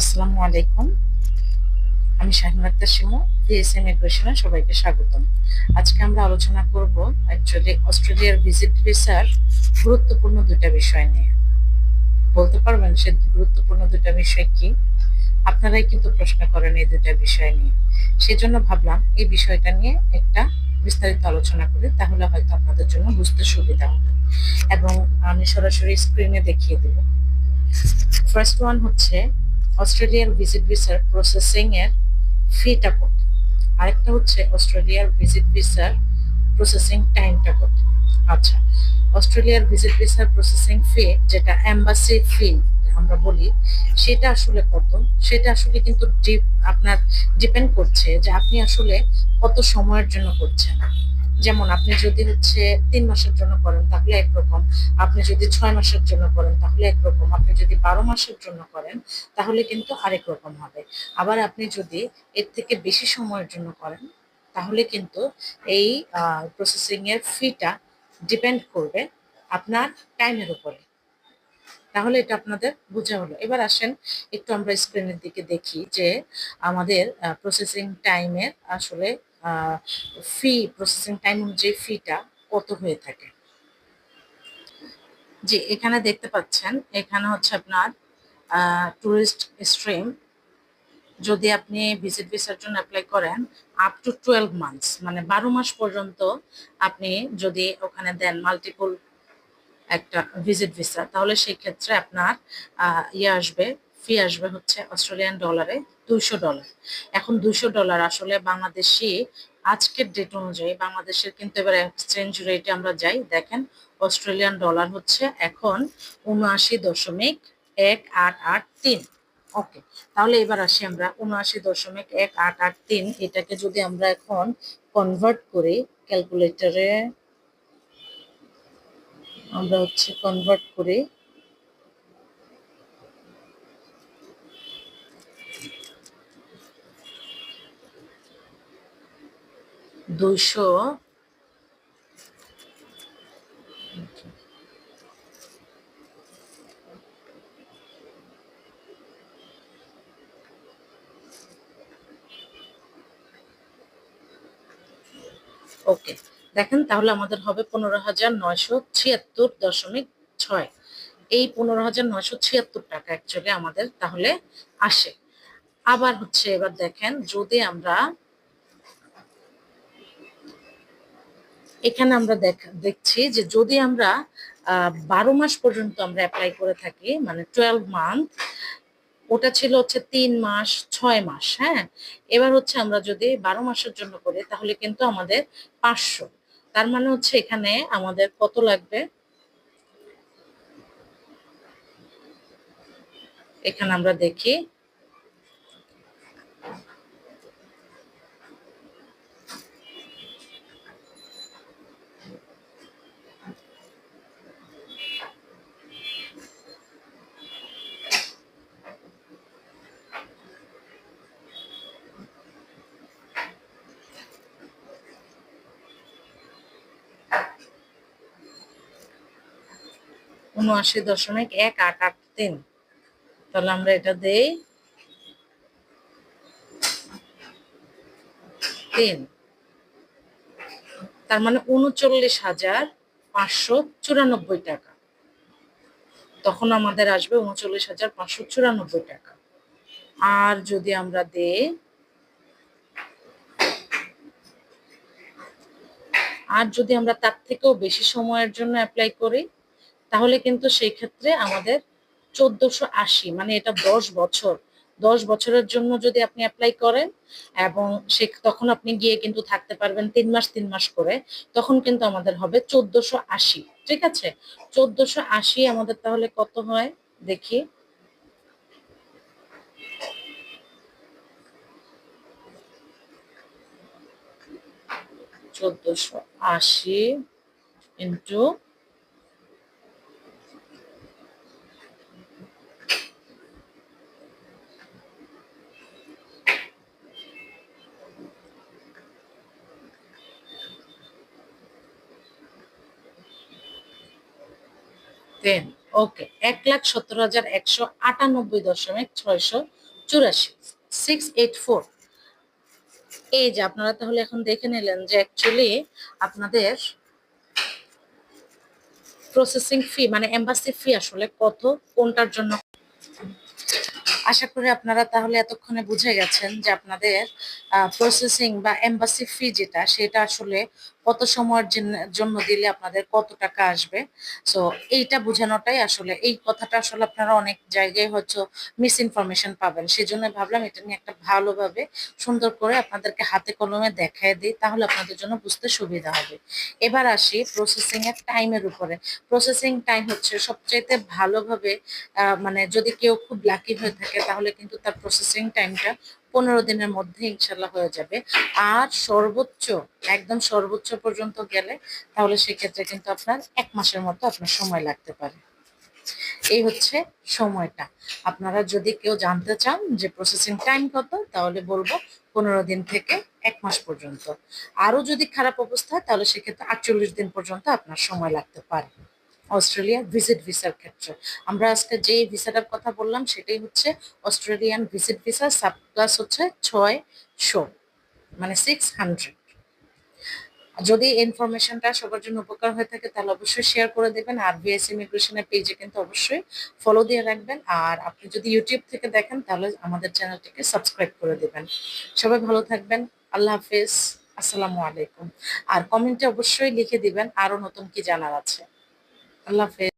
আসসালামু আলাইকুম। আমি শাহিন আক্তার শিমু ডিএসএম ইমিগ্রেশনে সবাইকে স্বাগতম। আজকে আমরা আলোচনা করব অ্যাকচুয়ালি অস্ট্রেলিয়ার ভিজিট ভিসার গুরুত্বপূর্ণ দুটা বিষয় নিয়ে। বলতে পারবেন সে গুরুত্বপূর্ণ দুটা বিষয় কি? আপনারাই কিন্তু প্রশ্ন করেন এই দুটা বিষয় নিয়ে। সেজন্য ভাবলাম এই বিষয়টা নিয়ে একটা বিস্তারিত আলোচনা করি, তাহলে হয়তো আপনাদের জন্য বুঝতে সুবিধা হবে। এবং আমি সরাসরি স্ক্রিনে দেখিয়ে দেব। ফার্স্ট ওয়ান হচ্ছে অস্ট্রেলিয়ার ভিজিট ভিসার প্রসেসিং এর ফিটা কত আরেকটা হচ্ছে অস্ট্রেলিয়ার ভিজিট ভিসার প্রসেসিং টাইমটা কত আচ্ছা অস্ট্রেলিয়ার ভিজিট ভিসার প্রসেসিং ফি যেটা এম্বাসি ফি আমরা বলি, সেটা আসলে কত? সেটা আসলে কিন্তু ডিপ, আপনার ডিপেন্ড করছে যে আপনি আসলে কত সময়ের জন্য করছেন। যেমন আপনি যদি হচ্ছে তিন মাসের জন্য করেন, তাহলে একরকম। আপনি যদি ছয় মাসের জন্য করেন, তাহলে একরকম। আপনি যদি বারো মাসের জন্য করেন, তাহলে কিন্তু আরেক রকম হবে। আবার আপনি যদি এর থেকে বেশি সময়ের জন্য করেন, তাহলে কিন্তু এই প্রসেসিংয়ের ফিটা ডিপেন্ড করবে আপনার টাইমের উপরে। তাহলে এটা আপনাদের বোঝা হলো। এবার আসেন, একটু আমরা স্ক্রিনের দিকে দেখি যে আমাদের প্রসেসিং টাইমের আসলে ফি প্রসেসিং টাইম অনুযায়ী ফিটা কত হয়ে থাকে? জি, এখানে দেখতে পাচ্ছেন, এখানে হচ্ছে আপনার টুরিস্ট স্ট্রিম যদি আপনি ভিজিট ভিসার জন্য অ্যাপ্লাই করেন আপ টু টুয়েলভ মান্থস মানে বারো মাস পর্যন্ত আপনি যদি ওখানে দেন মাল্টিপল একটা ভিজিট ভিসা তাহলে সেই ক্ষেত্রে আপনার ইয়ে আসবে ফি আসবে হচ্ছে অস্ট্রেলিয়ান ডলারে দুইশো ডলার। এখন দুইশো ডলার আসলে বাংলাদেশে আজকের ডেট অনুযায়ী বাংলাদেশের কিন্তু এবার এক্সচেঞ্জ রেটে আমরা যাই। দেখেন অস্ট্রেলিয়ান ডলার হচ্ছে এখন উনআশি দশমিক এক আট আট তিন। ওকে তাহলে এবার আসি আমরা উনআশি দশমিক এক আট আট তিন। এটাকে যদি আমরা এখন কনভার্ট করি ক্যালকুলেটরে আমরা হচ্ছে কনভার্ট করি। দুইশো। ওকে, দেখেন তাহলে আমাদের হবে পনেরো হাজার নয়শো ছিয়াত্তর দশমিক ছয়। এই পনেরো হাজার নয়শো ছিয়াত্তর টাকা অ্যাকচুয়ালি আমাদের তাহলে আসে। আবার হচ্ছে এবার দেখেন যদি আমরা এখানে আমরা দেখছি যে যদি আমরা বারো মাস পর্যন্ত আমরা অ্যাপ্লাই করে থাকি মানে টুয়েলভ মান্থ ওটা ছিল হচ্ছে তিন মাস, ছয় মাস হ্যাঁ? এবার হচ্ছে আমরা যদি বারো মাসের জন্য করি, তাহলে কিন্তু আমাদের পাঁচশো। তার মানে হচ্ছে এখানে আমাদের কত লাগবে? এখানে আমরা দেখি উনআশি দশমিক এক আট আট তিন। তাহলে আমরা এটা দেই তিন। তার মানে উনচল্লিশ হাজার পাঁচশো চুরানব্বই টাকা। তখন আমাদের আসবে উনচল্লিশ হাজার পাঁচশো চুরানব্বই টাকা। আর যদি আমরা দেই আর যদি আমরা তার থেকেও বেশি সময়ের জন্য অ্যাপ্লাই করি তাহলে কিন্তু সেই ক্ষেত্রে আমাদের চোদ্দশো আশি মানে এটা দশ বছর। দশ বছরের জন্য যদি আপনি অ্যাপ্লাই করেন এবং সে তখন আপনি গিয়ে কিন্তু থাকতে পারবেন তিন মাস তিন মাস করে, তখন কিন্তু আমাদের হবে চোদ্দশো আশি, ঠিক আছে? চোদ্দশো আশি আমাদের তাহলে কত হয়? দেখি। চোদ্দশো আশি ইন্টু টেন ওকে এক লাখ সত্তর হাজার একশো আটানব্বই দশমিক ছয়শো চুরাশি সিক্স এই যে আপনারা তাহলে এখন দেখে নিলেন যে অ্যাকচুয়ালি আপনাদের প্রসেসিং ফি মানে এম্বাসি ফি আসলে কত, কোনটার জন্য? আশা করি আপনারা তাহলে এতক্ষণে বুঝে গেছেন যে আপনাদের প্রসেসিং বা এম্বাসি ফি যেটা, সেটা আসলে কত সময়ের জন্য- দিলে আপনাদের কত টাকা আসবে? সো এইটা বোঝানোটাই আসলে, এই কথাটা আসলে আপনারা অনেক জায়গায় হয়তো মিস ইনফরমেশন পাবেন। সেই জন্য ভাবলাম এটা নিয়ে একটা ভালোভাবে সুন্দর করে আপনাদেরকে হাতে কলমে দেখায় দিই, তাহলে আপনাদের জন্য বুঝতে সুবিধা হবে। এবার আসি প্রসেসিং এর টাইমের উপরে। প্রসেসিং টাইম হচ্ছে সবচাইতে ভালোভাবে মানে যদি কেউ খুব লাকি হয়ে থাকে, তাহলে কিন্তু তার প্রসেসিং টাইমটা পনেরো দিনের মধ্যে ইনশাল্লাহ হয়ে যাবে। আর সর্বোচ্চ, একদম সর্বোচ্চ পর্যন্ত গেলে তাহলে সেক্ষেত্রে কিন্তু আপনার এক মাসের মতো আপনার সময় লাগতে পারে। এই হচ্ছে সময়টা। আপনারা যদি কেউ জানতে চান যে প্রসেসিং টাইম কত, তাহলে বলব পনেরো দিন থেকে এক মাস পর্যন্ত। আরও যদি খারাপ অবস্থা হয় তাহলে সেক্ষেত্রে আটচল্লিশ দিন পর্যন্ত আপনার সময় লাগতে পারে। অস্ট্রেলিয়া ভিজিট ভিসার ক্ষেত্রে। আমরা আজকে যে ভিসাটার কথা বললাম, সেটাই হচ্ছে Australian visit visa, sub class হচ্ছে ছয় শো মানে সিক্স হান্ড্রেড যদি ইনফরমেশনটা সবার জন্য উপকার হয়ে থাকে, তাহলে অবশ্যই শেয়ার করে দেবেন। আর ভিএস ইমিগ্রেশনের পেজে কিন্তু অবশ্যই ফলো দিয়ে রাখবেন। আর আপনি যদি ইউটিউব থেকে দেখেন, তাহলে আমাদের চ্যানেলটিকে সাবস্ক্রাইব করে দেবেন। সবাই ভালো থাকবেন। আল্লাহ হাফেজ। আসসালামু আলাইকুম। আর কমেন্টে অবশ্যই লিখে দিবেন, আরও নতুন কি জানার আছে। আল্লাহ হাফেজ।